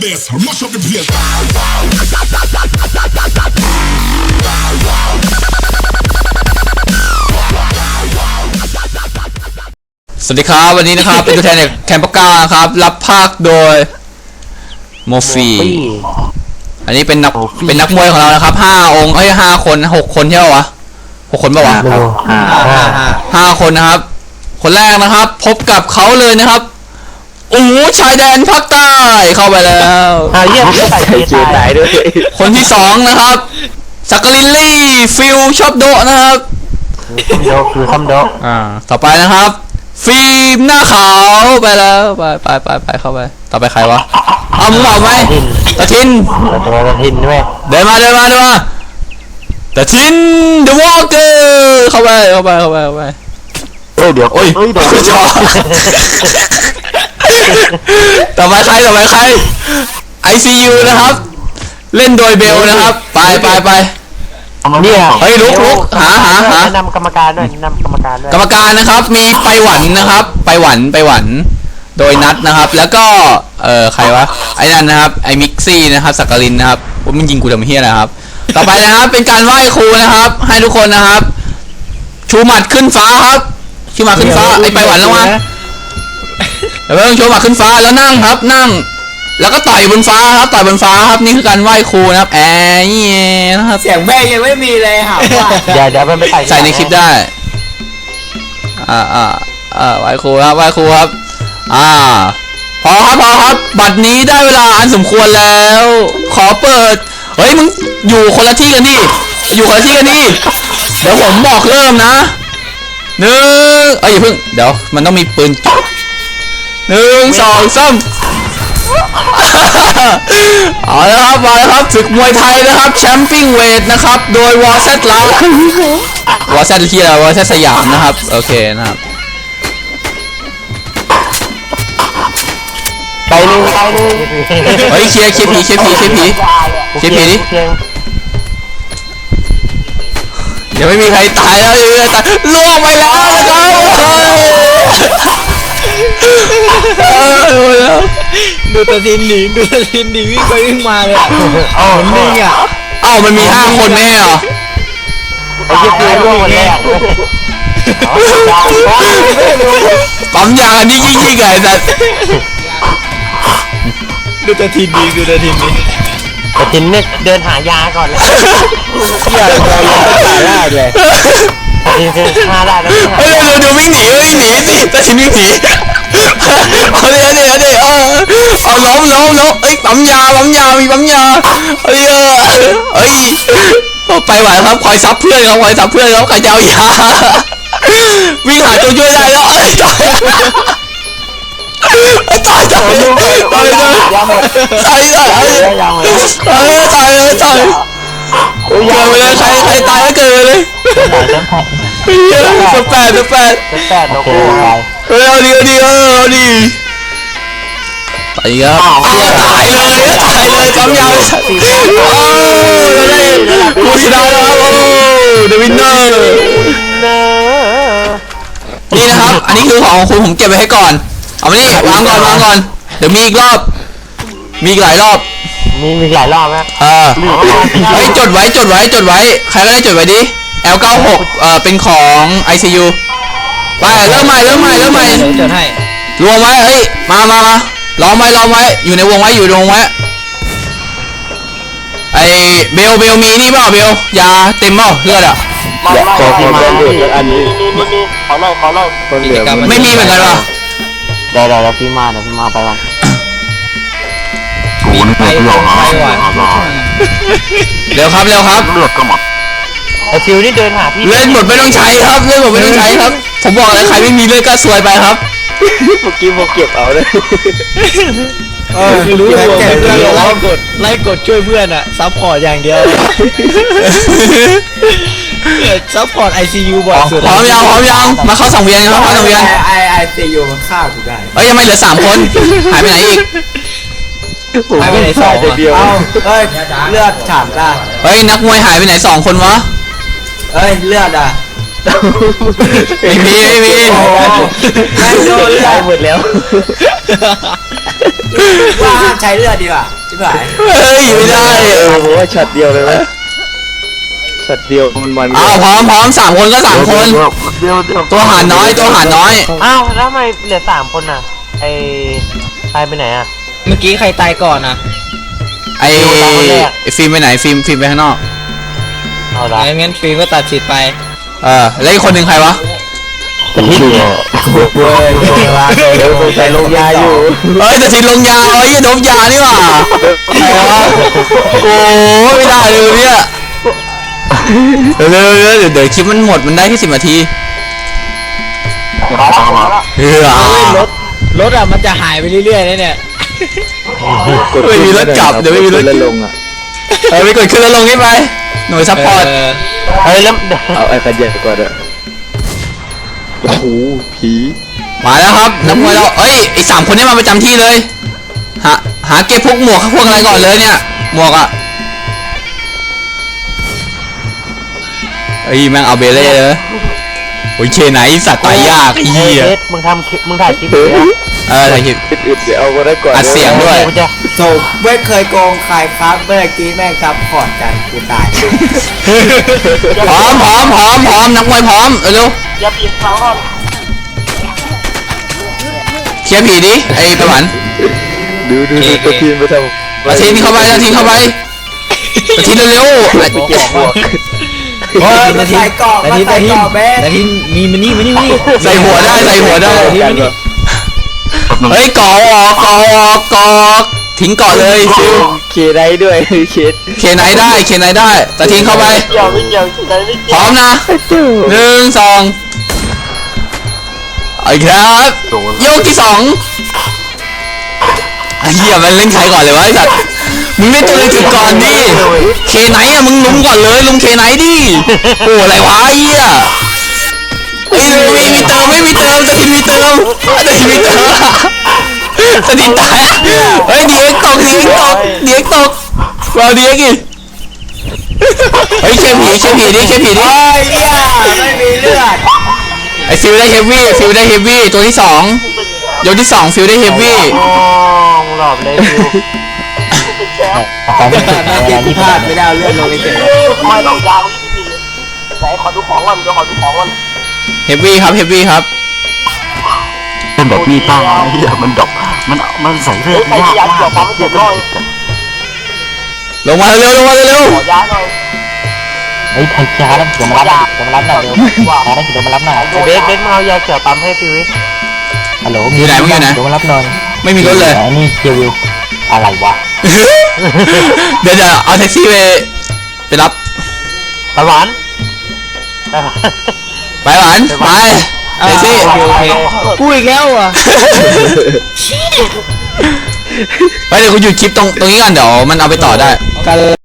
place. Mash up the place. สวัสดีครับ วันนี้นะครับ เป็นตัวแทนจากแคมปก้าครับ รับภาคโดยโมฟีอันนี้เป็นนักเป็นนักมวยของเรานะครับห้าองค์เอ้ยห้าคนหกคนใช่ปะวะหกคนปะวะไม่รู้ห้าห้าห้าคนนะครับ คนแรกนะครับ พบกับเขาเลยนะครับ โอ้โหชายแดนภาคใต้เข้าไปแล้วอ่าเยี่ยมใส่เจตายด้วยคนที่สองนะครับสักกลินลี่ฟิลชอบโดะนะครับคำโดคือคำโดอ่า ต่อไปนะครับ ฟิล์มหน้าขาวไปแล้วไปไปไปไปเข้าไป ต่อไปใครวะเอามึงบอกไหมทินตะทินแต่ตัวกระทินด้วยเดินมาเดินมาเดินมาตะทิน The Walker เข้าไปเข้าไปเข้าไปเข้าไปเอ้ยเดี๋ยวโอ้ยเอ้ยเดี๋ยวจอ ต่อไปใครต่อไปใคร ICU นะครับ เล่นโดยเบลนะครับ ไปไปไปเนี่ยเฮ้ยลุกลุกหาหาหาแนะนำกรรมการด้วยแนะนำกรรมการด้วยกรรมการนะครับมีไปหวันนะครับ ไปหวันไปหวันโดยนัดนะครับ แล้วก็เอ่อใครวะไอ้นั่นนะครับไอ้มิกซี่นะครับสักกลินนะครับว่ามันยิงกูทำเฮียนะครับ ต่อไปนะครับเป็นการไหว้ครูนะครับ ให้ทุกคนนะครับ ชูหมัดขึ้นฟ้าครับชูหมัดขึ้นฟ้าไอ้ไปหวันแล้วมาเดี๋ยวเพิ่งชูหมัดขึ้นฟ้าแล้วนั่งครับนั่ง แล้วก็ต่อยบนฟ้าครับต่อยบนฟ้าครับนี่คือการไหว้ครูนะครับแอร์เงี้ยนะครับเสียงแม่ยังไม่มีเลยค่ะว่าเดี๋ยวเดี๋ยวมันไปใส่ใส่ในคลิปได้อ่าอ่าอ่าไหว้ครูครับไหว้ครูครับ อ่าพอครับพอครับบัตรนี้ได้เวลาอันสมควรแล้ว ขอเปิดเฮ้ยมึงอยู่คนละที่กันดิอยู่คนละที่กันดิเดี๋ยวผมบอกเริ่มนะหนึ่งเอ้ยอย่าเพิ่งเดี๋ยวมันต้องมีปืนจ่อ หนึ่งสองสามเอาละครับมาแล้วครับศึกมวยไทยนะครับแชมปิ้งเวทนะครับ โดยวอร์เซตลาวอร์เซตที่อะไรวอร์เซตสยามนะครับ โอเคนะครับ ไปหนึ่งไปหนึ่งเฮ้ยเคลียร์เคลียร์ผีเคลียร์ผีเคลียร์ผีเคลียร์ผีดิเคลียร์เดี๋ยวไม่มีใครตายแล้วยังไม่มีใครตายล่วงไปแล้วนะครับ เออเออแล้วดูตะทินหนีดูตะทินหนีวิ่งไปวิ่งมาเลยอะโอ้เหมือนลิงอะเอ้ามันมีห้าคนไม่ใช่เหรอไอ้เยี่ยมเลยร่วงวันแรกเอาเอาเอาปั๊มยางอันนี้ยิ่งยิ่งใหญ่แต่ดูตะทินหนีดูตะทินหนีแต่ทินเนี่ยเดินหายาก่อนเลยอย่าเราลงไปถ่ายได้เลยแต่ทินคือฆ่าได้แล้วไม่หา เฮ้ยเดี๋ยวเดี๋ยววิ่งหนีวิ่งหนีสิแต่ชินวิ่งหนี เอาเดี๋ยวเดี๋ยวเดี๋ยวเอาเอาล้มล้มล้มเอ้ยปั๊มยาปั๊มยามีปั๊มยาเฮ้ยเออเฮ้ยไปไหวครับคอยซับเพื่อนครับคอยซับเพื่อนครับใครจะเอายาวิ่งหาตัวช่วยได้แล้วเอ้ยตายตายตายตายตายตายยังหมดตายตายยังเลยตายตายเลยตายเกิดไปเลยใครใครตายก็เกิดไปเลยหายแล้วเฮ้ยสแปดสแปดแปดโลโก้ไป เฮ้ยเอาดีเอาดีเออเอาดีตายครับอ้าวตายเลยตายเลยกำยาวโอ้ได้กูชนะแล้วครับโอ้เดวินเนอร์เนอนี่นะครับ อันนี้คือของคุณผมเก็บไว้ให้ก่อน เอามานี่วางก่อนวางก่อน เดี๋ยวมีอีกรอบ มีอีกหลายรอบ มีมีหลายรอบไหมเออเฮ้ยจดไว้จดไว้จดไว้ ใครก็ได้จดไว้ดิ L96 เอ่อเป็นของ ICU ไปเริ่มใหม่เริ่มใหม่เริ่มใหม่เดี๋ยวจดให้รวมไว้เฮ้ยมามามาล้อมไว้ล้อมไว้อยู่ในวงไว้อยู่ในวงไว้ไอเบลเบลมีนี่เปล่าเบลยาเต็มเปล่าเลือดอะตัวที่มาอันนี้มีมีขอเล่าขอเล่ากิจกรรมไม่มีเหมือนกันว่ะเดี๋ยวเดี๋ยวพี่มาเดี๋ยวพี่มาไปก่อนไปไปหวานเร็วครับเร็วครับ ไอฟิวนี่เดินหาพี่เลือดหมดไม่ต้องใช้ครับ เลือดหมดไม่ต้องใช้ครับ ผมบอกเลยใครไม่มีเลือดก็ซวยไปครับเมื่อกี้ผมเก็บเอาเลยเออรู้ว่าแกเพื่อนไล่กดไล่กดช่วยเพื่อนอะซัพพอร์ตอย่างเดียวซัพพอร์ตไอซียูบ่อยสุดพร้อมยังพร้อมยังมาเข้าสังเวียนครับเข้าสังเวียนไอไอซียูมันฆ่ากูได้เอ้ยยังไม่เหลือสามคนหายไปไหนอีกหายไปไหนสองเดียวเอ้าเอ้ยเลือดฉาบได้เฮ้ยนักมวยหายไปไหนสองคนวะ เอ้ยเลือดอะไม่มีไม่มีไม่โดนเลือดหมดแล้วว่าห้ามใช้เลือดดีกว่าหายเฮ้ยไม่ได้เออผมว่าช็อตเดียวเลยไหมช็อตเดียวมันมันอ้าวพร้อมพร้อมสามคนก็สามคน เดี๋ยวเดี๋ยวตัวหารน้อยตัวหารน้อยอ้าวแล้วทำไมเหลือสามคนน่ะไอใครไปไหนอะเมื่อกี้ใครตายก่อนอะไอ้ไอ้ฟิล์มไปไหนฟิล์มฟิล์มไปข้างนอก เอาละงั้นงั้นฟิล์มก็ตัดสิทธิ์ไป เออแล้วอีกคนหนึ่งใครวะผมเชื่อเว้ยเดี๋ยวผมใส่ลงยาอยู่เฮ้ยแต่ทินลงยาเอ้ยดมยานี่หว่าใครวะโอ้ไม่ได้เลยเนี่ยเดี๋ยวเดี๋ยวเดี๋ยวเดี๋ยวเดี๋ยวคลิปมันหมดมันได้แค่สิบนาทีเออรถรถอะมันจะหายไปเรื่อยๆเลยเนี่ยไม่มีรถกลับเดี๋ยวไม่มีรถแล้วลงอะเออไปกดขึ้นแล้วลงนี่ไป หน่วยซัพพอร์ตเออเฮ้ยแล้วเอาไอ้คันใหญ่ก่อนอะโอ้โหผีมาแล้วครับนักมวยเราเอ้ยไอสามคนนี้มาประจำที่เลย หาหาเก็บพวกหมวกพวกอะไรก่อนเลยเนี่ย หมวกอะเอ้ยแม่งเอาเบเล่เลยโอ้ยเคไหนสัตว์ตายยากไอ้เฮ้เหี้ยยเบสมึงทำคลิปมึงถ่ายคลิปอยู่เนี่ยเออถ่ายคลิปอึดๆเดี๋ยวเอาก็ได้ก่อนอัดเสียงด้วย กูจะ โซไม่เคยโกงใครครับเมื่อกี้แม่งซับพอร์ตกันกูตายพร้อมพร้อมพร้อมพร้อมนักมวยพร้อมเร็วอย่าปีนเสาก่อนๆเคลียร์ผีดิไอ้ประหวันดูดูดูตัวทีมไปทำตะทีนเข้าไปตะทีนเข้าไปตะทีนเร็วๆไอ้ไปเก็บพวกโอ้ยมาใส่กรอบนามาทีใส่นาทีกรอบเบสนาทีมีมานี่มานี่มานี่ใส่หัวได้ใส่หัวได้นาทีมานี่เฮ้ยก่อออกก่อออกก่อออก ทิ้งเกาะเลยฟิวเคได้ด้วยเคสเคไหนได้เคไหนได้ตะทิ้งเข้าไปเกี่ยวไม่เกี่ยวไหนไม่พเกี่ยวร้อมนะหนึ่งสองเอาอีกครับโยกที่สองไอ้เหี้ยมันเล่นใครก่อนเลยวะไอ้สัตว์มึงเล่นตัวเลยถึงก่อนดิเคไหนอะมึงลุมก่อนเลยลุมเคไหนดิโอ้อะไรวะไอ้เหี้ยไอ้ยมีมีเติมไม่มีเติมตะทิ้งมีเติมตะทิ้งมีเติม ตะทิ้งตายเฮ้ยดีเอ็กตกดีเอ็กตกดีเอ็กตกเราดีเอ็กอีกเฮ้ยเคผีเคผีดิเคผีดิโอ้ยเหี้ยไม่มีเลือดไอฟิลได้เฮฟวี่ฟิลได้เฮฟวี่ตัวที่สองยกที่สองฟิลได้เฮฟวี่โอ้มึงหลอบเลยฟิวแต่เมื่อกี้กูพลาดไม่ได้เอาเลือดลงเฉยไม่ต้องยาวไม่มีไหนขอดูของก่อนจะขอดูของก่อนเฮฟวี่ครับเฮฟวี่ครับ เป็นแบบมีป้าไอ้เหี้ยมันดอกมันมันใส่เลือดไอ้ยากยาเกี่ยวมาปั๊กมเจ็บน้อยลงมาเร็วลงมาเร็วขอยาหน่อยไอ้ไทยช้าแล้วเดี๋ยวมารับเดี๋ยวมารับหน่อยเร็วช้าแล้วเดี๋ยวมารับหน่อยเบสเบสมาเอายาเกี่ยวปั๊มให้ฟิวฮัลโหลอยู่ไหนมึงอยู่ไหนเดี๋ยวมารับหน่อยไม่มีรถเลยไอ้นี่เกียร์วิวอะไรวะเดี๋ยวเดี๋ยวเอาแท็กซี่ไปไปรับตะหวานไปหวานไปแท็กซี่โอ เคโอเคกูอีกแล้วอะไปเดี๋ยวกูหยุดคลิปตรงตรงนี้ก่อนเดี๋ยวมันเอาไปต่อได้ กัน